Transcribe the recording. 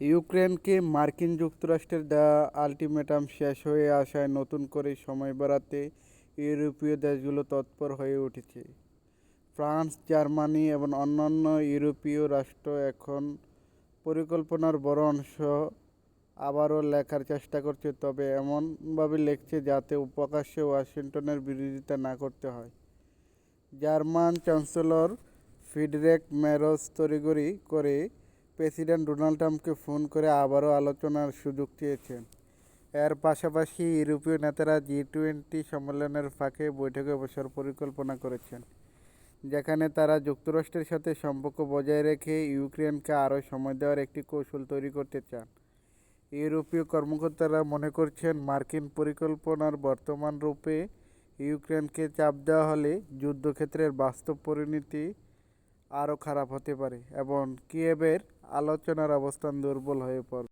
ইউক্রেনকে মার্কিন যুক্তরাষ্ট্রের দেওয়া আলটিমেটাম শেষ হয়ে আসায় নতুন করে সময় বাড়াতে ইউরোপীয় দেশগুলো তৎপর হয়ে উঠেছে। ফ্রান্স, জার্মানি এবং অন্যান্য ইউরোপীয় রাষ্ট্র এখন পরিকল্পনার বড় অংশ আবারও লেখার চেষ্টা করছে, তবে এমনভাবে লিখছে যাতে প্রকাশ্যে ওয়াশিংটনের বিরোধিতা না করতে হয়। জার্মান চ্যান্সেলর ফিডরেক মেরজ তড়িঘড়ি করে প্রেসিডেন্ট ডোনাল্ড ট্রাম্পকে ফোন করে আবারও আলোচনার সুযোগ চেয়েছেন। এর পাশাপাশি ইউরোপীয় নেতারা জি টোয়েন্টি সম্মেলনের ফাঁকে বৈঠকে বসার পরিকল্পনা করেছেন, যেখানে তারা যুক্তরাষ্ট্রের সাথে সম্পর্ক বজায় রেখে ইউক্রেনকে আরও সময় দেওয়ার একটি কৌশল তৈরি করতে চান। ইউরোপীয় কর্মকর্তারা মনে করছেন, মার্কিন পরিকল্পনার বর্তমান রূপে ইউক্রেনকে চাপ দেওয়া হলে যুদ্ধক্ষেত্রের বাস্তব পরিণতি আরও খারাপ হতে পারে এবং কিয়েভের আলোচনার অবস্থান দুর্বল হয়ে পড়বে।